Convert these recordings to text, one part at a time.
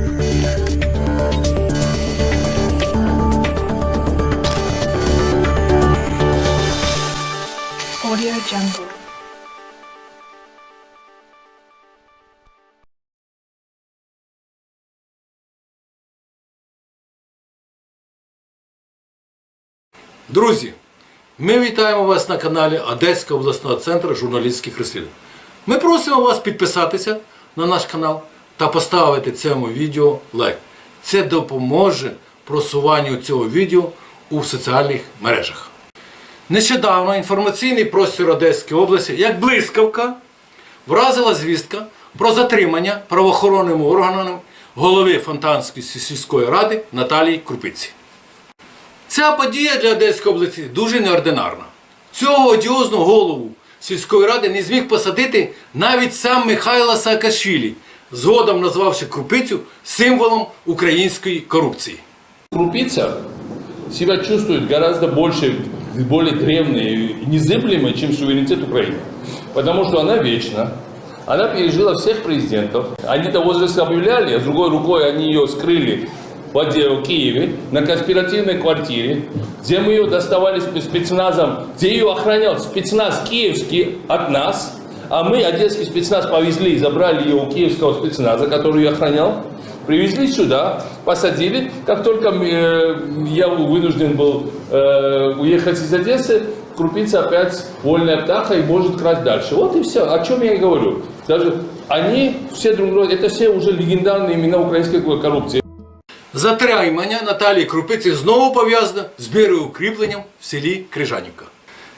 Audio Jungle. Друзі, ми вітаємо вас на каналі Одеського обласного центру журналістських розслідувань. Ми просимо вас підписатися на наш канал та поставити цьому відео лайк. Це допоможе просуванню цього відео у соціальних мережах. Нещодавно інформаційний простір Одеської області, як блискавка, вразила звістка про затримання правоохоронними органами голови Фонтанської сільської ради Наталії Крупиці. Ця подія для Одеської області дуже неординарна. Цього одіозного голову сільської ради не зміг посадити навіть сам Михайло Саакашвілі, згодом назвавши Крупицю символом української корупції. Крупица себя чувствует гораздо больше, более древней и незыблемой, чем суверенитет Украины. Потому что она вечна, она пережила всех президентов. Они-то возраст объявляли, а с другой рукой они ее скрыли в Оде- в Киеве на конспиративной квартире, где мы ее доставали спе- спецназом, где ее охранял спецназ киевский от нас, а мы, одесский спецназ, повезли и забрали ее у киевского спецназа, который ее охранял. Привезли сюда, посадили. Как только э, я вынужден был э, уехать из Одессы, Крупица опять вольная птаха и может красть дальше. Вот и все. О чем я и говорю. Даже они все друг друга, это все уже легендарные имена украинской коррупции. Затримання Наталії Крупиці знову пов'язане з біреукріпленням в селі Крижанівка.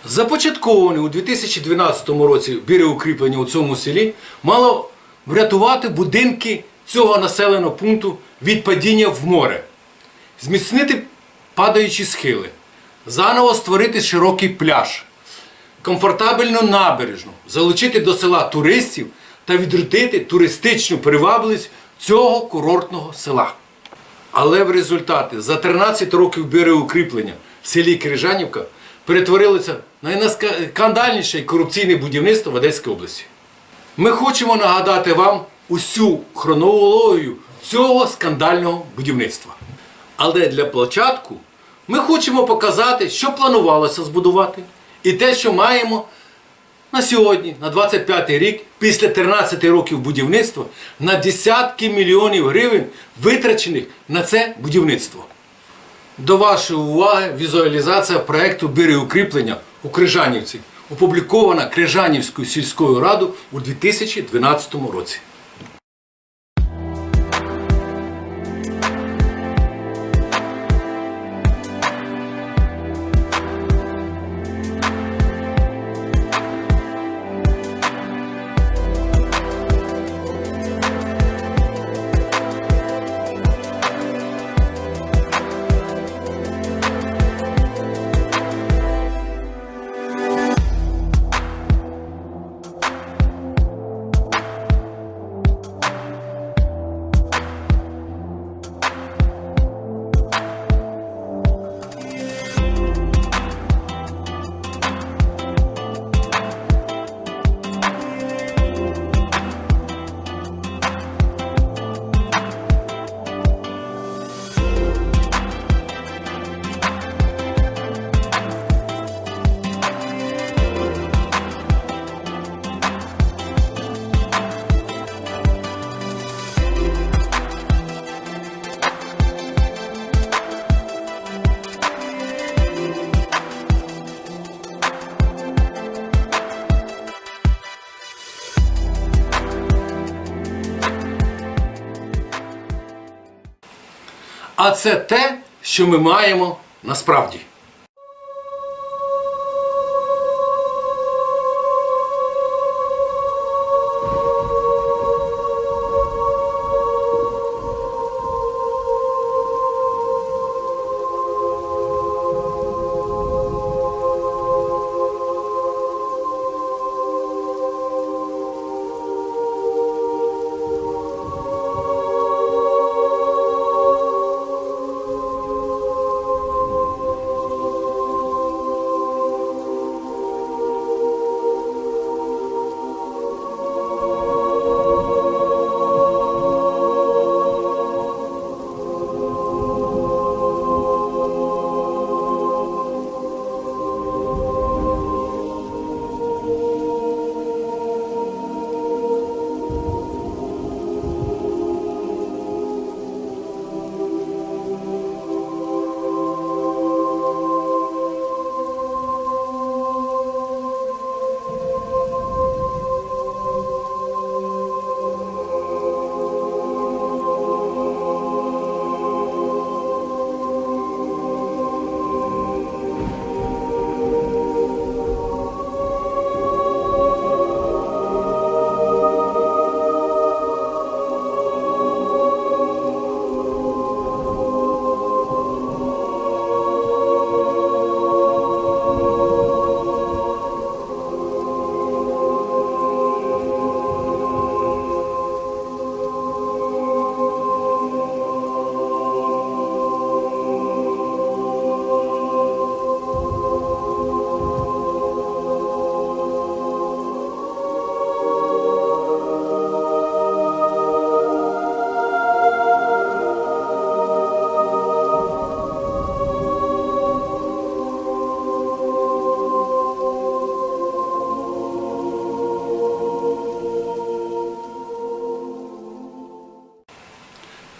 Започатковане у 2012 році біреукріплення у цьому селі мало врятувати будинки цього населеного пункту від падіння в море, зміцнити падаючі схили, заново створити широкий пляж, комфортабельну набережну, залучити до села туристів та відродити туристичну привабливість цього курортного села. Але в результаті за 13 років береукріплення в селі Крижанівка перетворилося на найскандальніше корупційне будівництво в Одеській області. Ми хочемо нагадати вам усю хронологію цього скандального будівництва. Але для початку ми хочемо показати, що планувалося збудувати, і те, що маємо на сьогодні, на 25 рік, після 13 років будівництва, на десятки мільйонів гривень витрачених на це будівництво. До вашої уваги візуалізація проєкту «Біреукріплення» у Крижанівці, опублікована Крижанівською сільською радою у 2012 році. Це те, що ми маємо насправді.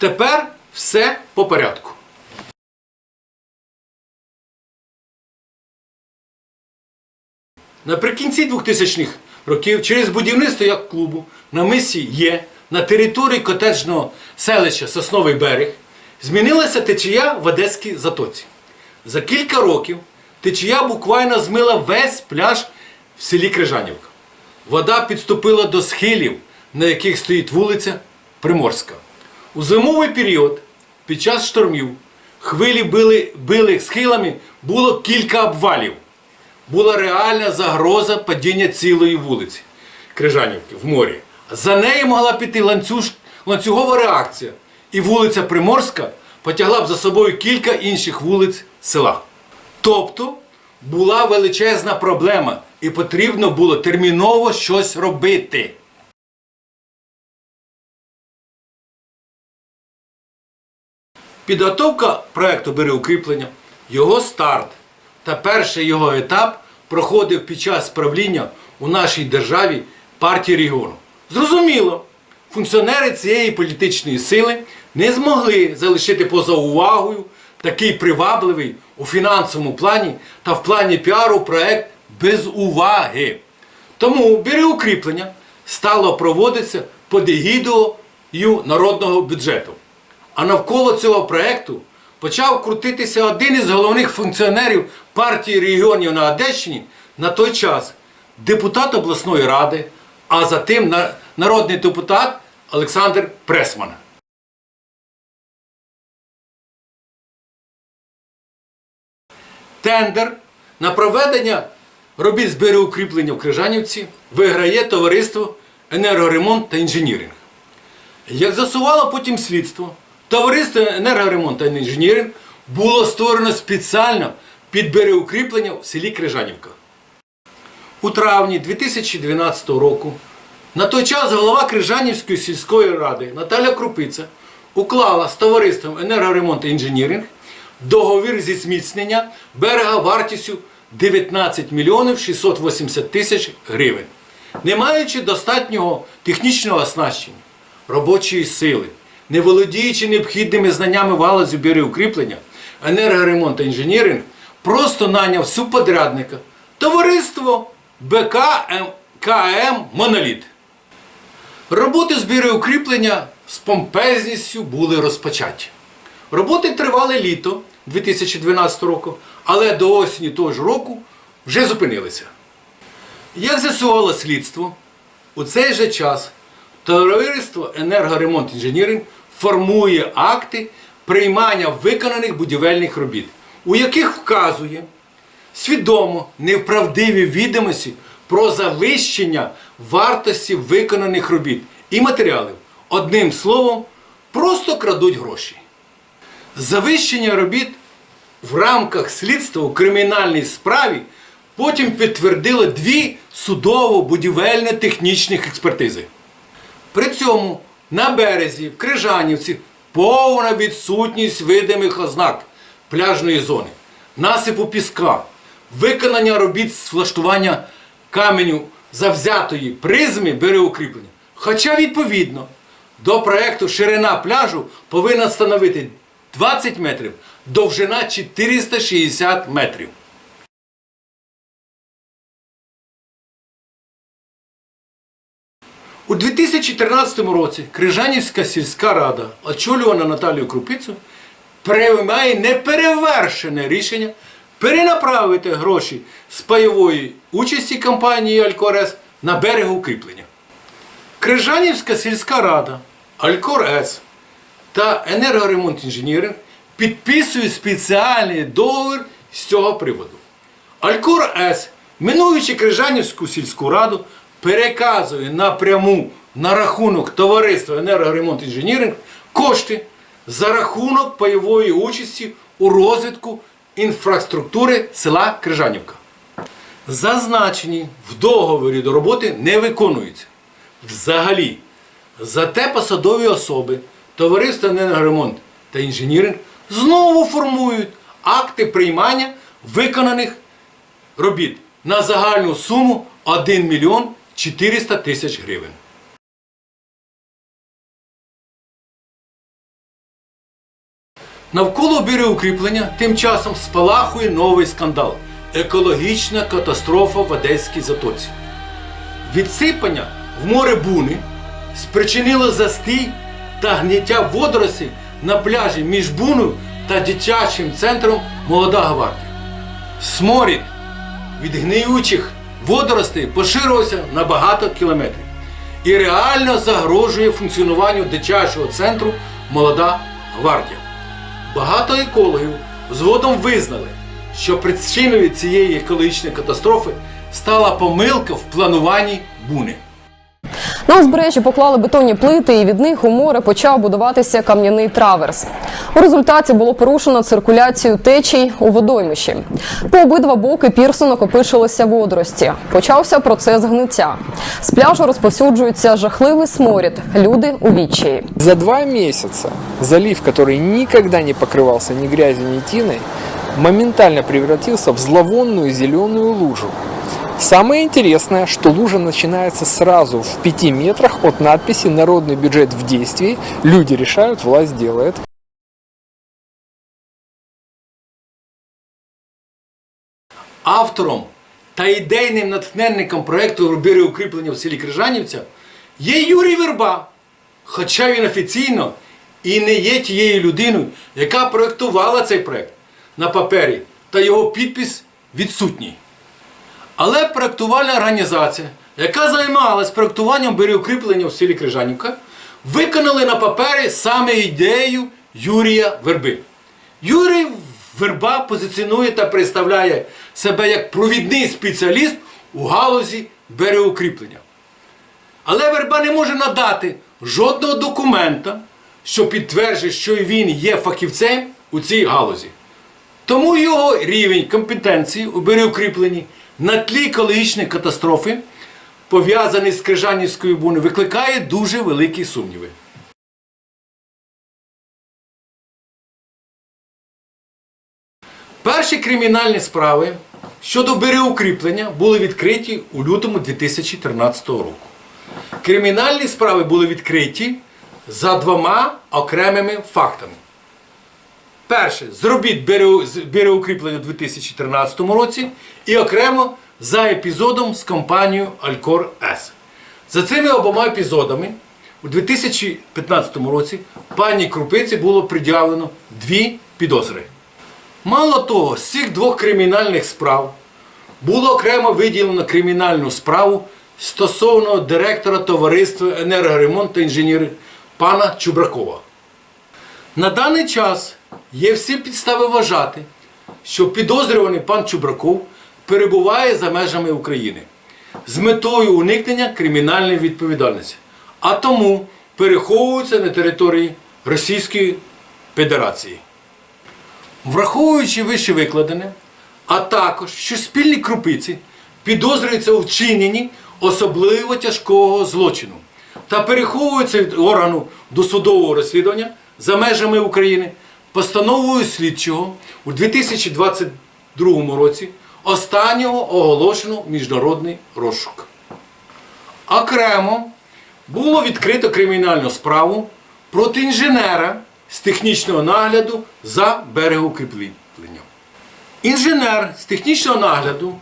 Тепер все по порядку. Наприкінці 2000-х років через будівництво як клубу на мисі Є на території котеджного селища Сосновий берег змінилася течія в Одеській затоці. За кілька років течія буквально змила весь пляж в селі Крижанівка. Вода підступила до схилів, на яких стоїть вулиця Приморська. У зимовий період під час штормів хвилі били, били схилами, було кілька обвалів була реальна загроза падіння цілої вулиці Крижанівки в морі. За нею могла піти ланцюж, ланцюгова реакція, і вулиця Приморська потягла б за собою кілька інших вулиць села. Тобто була величезна проблема, і потрібно було терміново щось робити. Підготовка проекту «Береукріплення», його старт та перший його етап проходив під час правління у нашій державі партії регіону. Зрозуміло, функціонери цієї політичної сили не змогли залишити поза увагою такий привабливий у фінансовому плані та в плані піару проект без уваги. Тому «Береукріплення» стало проводитися під егідою народного бюджету. А навколо цього проекту почав крутитися один із головних функціонерів партії регіонів на Одещині на той час депутат обласної ради, а затим на- народний депутат Олександр Пресман. Тендер на проведення робіт з береукріплення в Крижанівці виграє товариство енергоремонт та інженіринг. Як засувало потім слідство, товариство енергоремонт та інженіринг було створено спеціально під береукріплення в селі Крижанівка. У травні 2012 року на той час голова Крижанівської сільської ради Наталя Крупиця уклала з товариством енергоремонт та інженіринг договір зі зміцнення берега вартістю 19 мільйонів 680 тисяч гривень. Не маючи достатнього технічного оснащення, робочої сили, не володіючи необхідними знаннями в галузі береукріплення, енергоремонт та інженіринг просто наняв субподрядника товариство БКМ КМ Моноліт. Роботи з береукріплення з помпезністю були розпочаті. Роботи тривали літо 2012 року, але до осені того ж року вже зупинилися. Як з'ясувало слідство, у цей же час товариство енергоремонт інженіринг формує акти приймання виконаних будівельних робіт, у яких вказує свідомо невправдиві відомості про завищення вартості виконаних робіт і матеріалів. Одним словом, просто крадуть гроші. Завищення робіт в рамках слідства у кримінальній справі потім підтвердили дві судово-будівельно-технічних експертизи. При цьому на березі в Крижанівці повна відсутність видимих ознак пляжної зони, насипу піска, виконання робіт з влаштування каменю завзятої призми береукріплення. Хоча відповідно до проєкту ширина пляжу повинна становити 20 метрів, довжина 460 метрів. У 2013 році Крижанівська сільська рада, очолювана Наталією Крупицю, приймає неперевершене рішення перенаправити гроші з пайової участі компанії Алькорес на берегоукріплення. Крижанівська сільська рада, Алькор С та енергоремонт інженіринг підписують спеціальний договір з цього приводу. Алькор С, минуючи Крижанівську сільську раду, переказує напряму на рахунок товариства енергоремонт інженіринг кошти за рахунок пайової участі у розвитку інфраструктури села Крижанівка. Зазначені в договорі до роботи не виконуються. Взагалі, зате посадові особи товариства енергоремонт та інженіринг знову формують акти приймання виконаних робіт на загальну суму 1 мільйон 400 тисяч гривень. Навколо бір'єукріплення тим часом спалахує новий скандал екологічна катастрофа в Одеській затоці. Відсипання в море буни спричинило застій та гниття водоростей на пляжі між буною та дитячим центром Молода Гвардія. Сморід від гниючих водоростей поширилося на багато кілометрів і реально загрожує функціонуванню дитячого центру Молода Гвардія. Багато екологів згодом визнали, що причиною цієї екологічної катастрофи стала помилка в плануванні буни. На узбережжі поклали бетонні плити, і від них у море почав будуватися кам'яний траверс. У результаті було порушено циркуляцію течій у водоймищі. По обидва боки пірсу накопичилися водорості. Почався процес гниття. З пляжу розповсюджується жахливий сморід. Люди у відчаї. За два месяца залив, который никогда не покрывался ни грязью, ни тиной, моментально превратился в зловонную зеленую лужу. Самое интересное, что лужа начинается сразу в пяти метрах от надписи «Народный бюджет в действии». Люди решают, власть делает. Автором та ідейним натхненником проєкту «Бір'єукріплення в селі Крижанівця є Юрій Верба. Хоча він офіційно і не є тією людиною, яка проєктувала цей проєкт на папері, та його підпис відсутній. Але проєктувальна організація, яка займалась проєктуванням бір'єукріплення в селі Крижанівка, виконали на папері саме ідею Юрія Верби. Юрій Верба позиціонує та представляє себе як провідний спеціаліст у галузі береукріплення. Але Верба не може надати жодного документа, що підтверджує, що він є фахівцем у цій галузі. Тому його рівень компетенції у береукріпленні на тлі екологічної катастрофи, пов'язаний з Крижанівською буною, викликає дуже великі сумніви. Перші кримінальні справи щодо береукріплення були відкриті у лютому 2013 року. Кримінальні справи були відкриті за двома окремими фактами. Перше, зробіть береукріплення у 2013 році і окремо за епізодом з компанією Алькор С. За цими обома епізодами у 2015 році пані Крупиці було пред'явлено дві підозри. Мало того, з цих двох кримінальних справ було окремо виділено кримінальну справу стосовно директора товариства енергоремонт та інженери пана Чубракова. На даний час є всі підстави вважати, що підозрюваний пан Чубраков перебуває за межами України з метою уникнення кримінальної відповідальності, а тому переховується на території Російської Федерації. Враховуючи вище викладене, а також, що спільні крупиці підозрюються у вчиненні особливо тяжкого злочину та переховуються від органу досудового розслідування за межами України, постановою слідчого у 2022 році останнього оголошено міжнародний розшук. Окремо було відкрито кримінальну справу проти інженера з технічного нагляду за берегоукріпленням. Інженер з технічного нагляду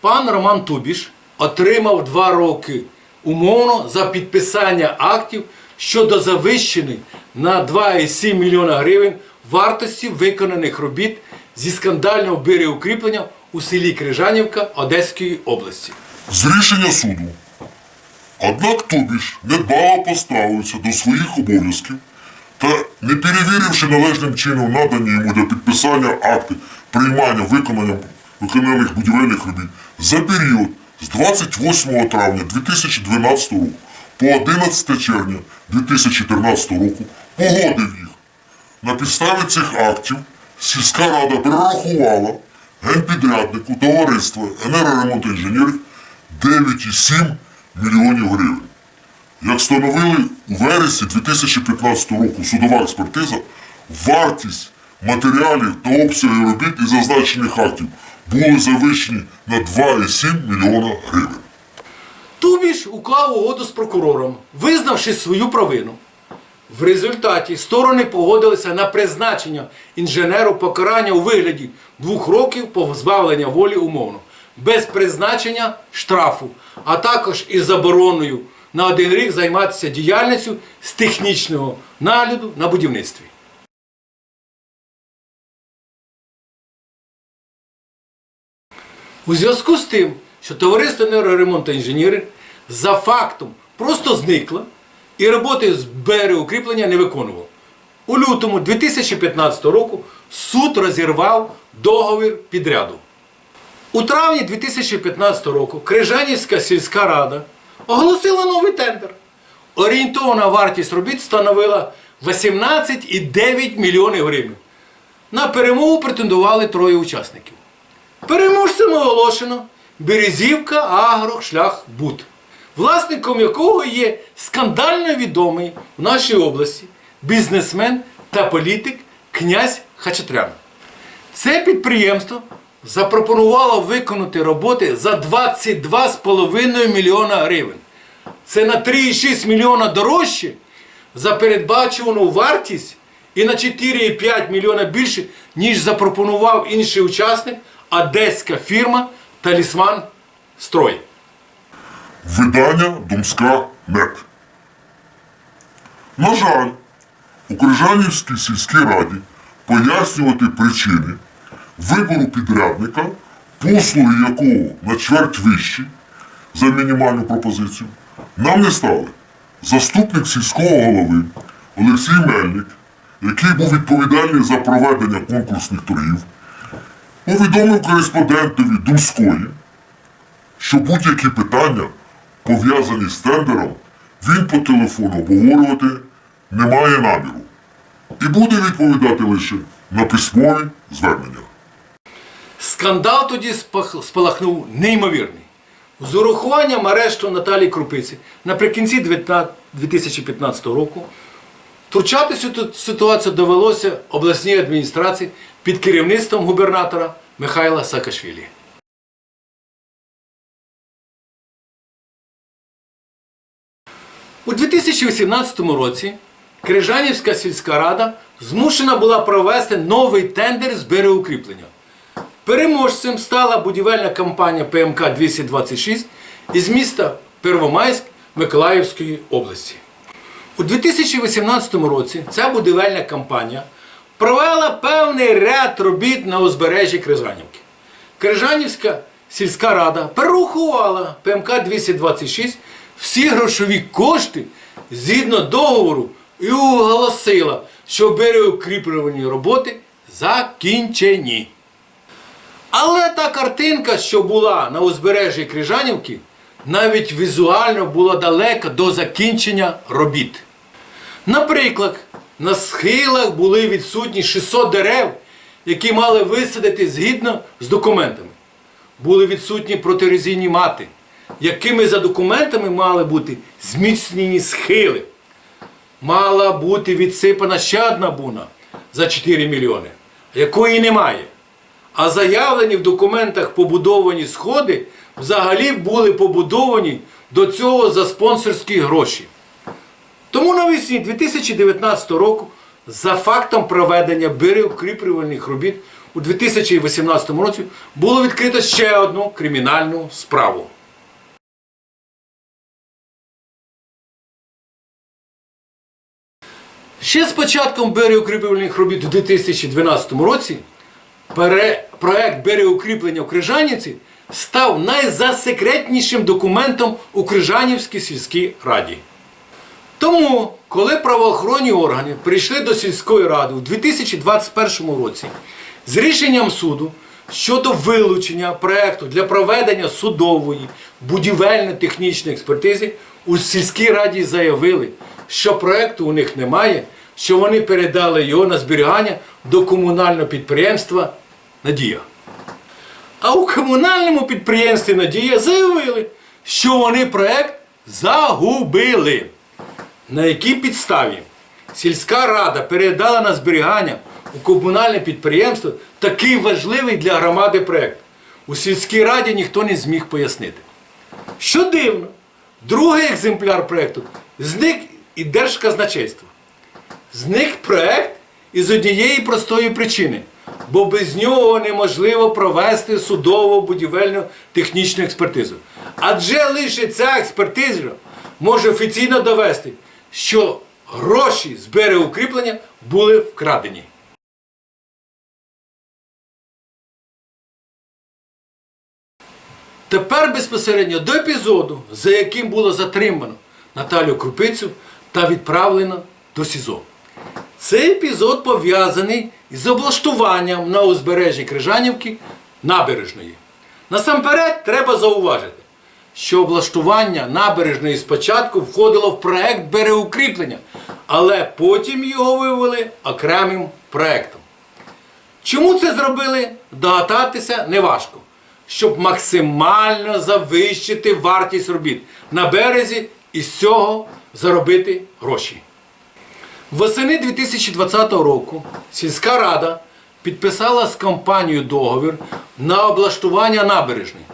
пан Роман Тубіш отримав два роки умовно за підписання актів щодо завищеної на 2,7 мільйона гривень вартості виконаних робіт зі скандального берегоукріплення у селі Крижанівка Одеської області. З рішення суду. Однак Тубіш недбало поставився до своїх обов'язків та, не перевіривши належним чином надані йому для підписання акти приймання виконання виконаних будівельних робіт за період з 28 травня 2012 року по 11 червня 2013 року погодив їх. На підставі цих актів сільська рада перерахувала генпідряднику товариства енергоремонт інженерів 9,7 мільйонів гривень. Як встановили у вересні 2015 року судова експертиза, вартість матеріалів та обсяги робіт із зазначених актів були завищені на 2,7 мільйона гривень. Тубіш уклав угоду з прокурором, визнавши свою провину. В результаті сторони погодилися на призначення інженеру покарання у вигляді двох років позбавлення волі умовно, без призначення штрафу, а також із забороною на один рік займатися діяльністю з технічного нагляду на будівництві. У зв'язку з тим, що товариство енергоремонту інженірів за фактом просто зникло і роботи з берегоукріплення не виконувало. У лютому 2015 року суд розірвав договір підряду. У травні 2015 року Крижанівська сільська рада оголосила новий тендер. Орієнтована вартість робіт становила 18,9 мільйонів гривень. На перемогу претендували троє учасників. Переможцем оголошено Березівка Агрошлях Буд, власником якого є скандально відомий в нашій області бізнесмен та політик князь Хачатрян. Це підприємство запропонувало виконати роботи за 22,5 мільйона гривень. Це на 3,6 мільйона дорожче за передбачувану вартість і на 4,5 мільйона більше, ніж запропонував інший учасник, одеська фірма Талісман Строй. Видання Думська Мед. На жаль, у Крижанівській сільській раді пояснювати причини вибору підрядника, послуги якого на чверть вищі за мінімальну пропозицію, нам не стали. Заступник сільського голови Олексій Мельник, який був відповідальний за проведення конкурсних торгів, повідомив кореспондентові Думської, що будь-які питання, пов'язані з тендером, він по телефону обговорювати не має наміру і буде відповідати лише на письмові звернення. Скандал тоді спалахнув неймовірний. З урахуванням арешту Наталії Крупиці наприкінці 2015 року втручатися тут ситуацію довелося обласній адміністрації під керівництвом губернатора Михайла Саакашвілі. У 2018 році Крижанівська сільська рада змушена була провести новий тендер з берегоукріплення. Переможцем стала будівельна компанія ПМК 226 із міста Первомайськ Миколаївської області. У 2018 році ця будівельна компанія провела певний ряд робіт на узбережжі Крижанівки. Крижанівська сільська рада перерахувала ПМК 226 всі грошові кошти згідно договору і оголосила, що берегоукріплювальні роботи закінчені. Але та картинка, що була на узбережжі Крижанівки, навіть візуально була далека до закінчення робіт. Наприклад, на схилах були відсутні 600 дерев, які мали висадити згідно з документами. Були відсутні протирозійні мати, якими за документами мали бути зміцнені схили. Мала бути відсипана ще одна буна за 4 мільйони, якої немає. А заявлені в документах побудовані сходи взагалі були побудовані до цього за спонсорські гроші. Тому навесні 2019 року за фактом проведення берегоукріплювальних робіт у 2018 році було відкрито ще одну кримінальну справу. Ще з початком берегоукріплювальних робіт у 2012 році проект берегоукріплення в Крижанівці став найзасекретнішим документом у Крижанівській сільській раді. Тому, коли правоохоронні органи прийшли до сільської ради у 2021 році з рішенням суду щодо вилучення проекту для проведення судової будівельно-технічної експертизи, у сільській раді заявили, що проекту у них немає, що вони передали його на зберігання до комунального підприємства Надія. А у комунальному підприємстві Надія заявили, що вони проект загубили. На якій підставі сільська рада передала на зберігання у комунальне підприємство такий важливий для громади проект. У сільській раді ніхто не зміг пояснити. Що дивно, другий екземпляр проекту зник і Держказначейство. Зник проект із однієї простої причини, бо без нього неможливо провести судово будівельну технічну експертизу. Адже лише ця експертиза може офіційно довести, що гроші з берегоукріплення були вкрадені. Тепер безпосередньо до епізоду, за яким було затримано Наталю Крупицю та відправлено до СІЗО. Цей епізод пов'язаний із облаштуванням на узбережжі Крижанівки набережної. Насамперед треба зауважити, що облаштування набережної спочатку входило в проект береукріплення, але потім його вивели окремим проектом. Чому це зробили? Догадатися неважко. Щоб максимально завищити вартість робіт на березі і з цього заробити гроші. Восени 2020 року сільська рада підписала з компанією договір на облаштування набережної.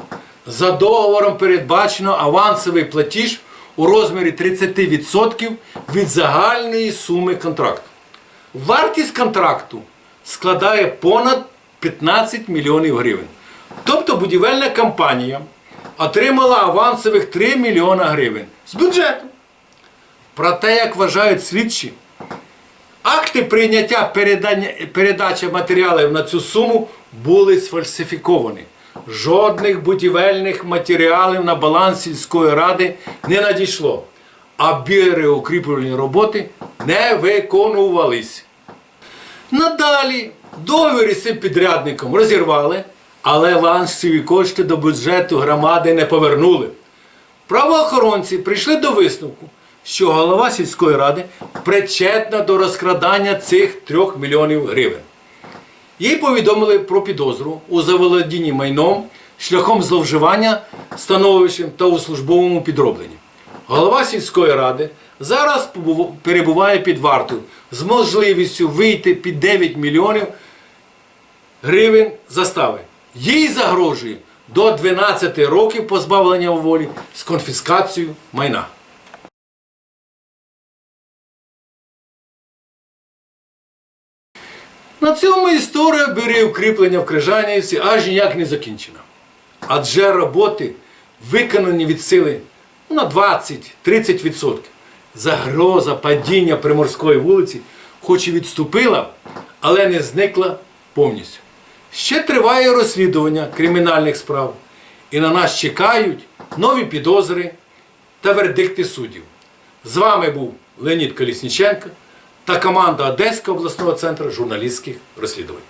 За договором передбачено авансовий платіж у розмірі 30% від загальної суми контракту. Вартість контракту складає понад 15 мільйонів гривень. Тобто будівельна компанія отримала авансових 3 мільйона гривень з бюджету. Проте, як вважають слідчі, акти прийняття передачі матеріалів на цю суму були сфальсифіковані. Жодних будівельних матеріалів на баланс сільської ради не надійшло, а береукріплювальні роботи не виконувались. Надалі договір із цим підрядником розірвали, але авансові кошти до бюджету громади не повернули. Правоохоронці прийшли до висновку, що голова сільської ради причетна до розкрадання цих трьох мільйонів гривень. Їй повідомили про підозру у заволодінні майном шляхом зловживання становищем та у службовому підробленні. Голова сільської ради зараз перебуває під вартою з можливістю вийти під 9 мільйонів гривень застави. Їй загрожує до 12 років позбавлення волі з конфіскацією майна. На цьому історія бери укріплення в Крижанівці аж ніяк не закінчена. Адже роботи виконані від сили на 20-30%. Загроза падіння Приморської вулиці, хоч і відступила, але не зникла повністю. Ще триває розслідування кримінальних справ, і на нас чекають нові підозри та вердикти суддів. З вами був Леонід Колісніченко та команда Одеського обласного центру журналістських розслідувань.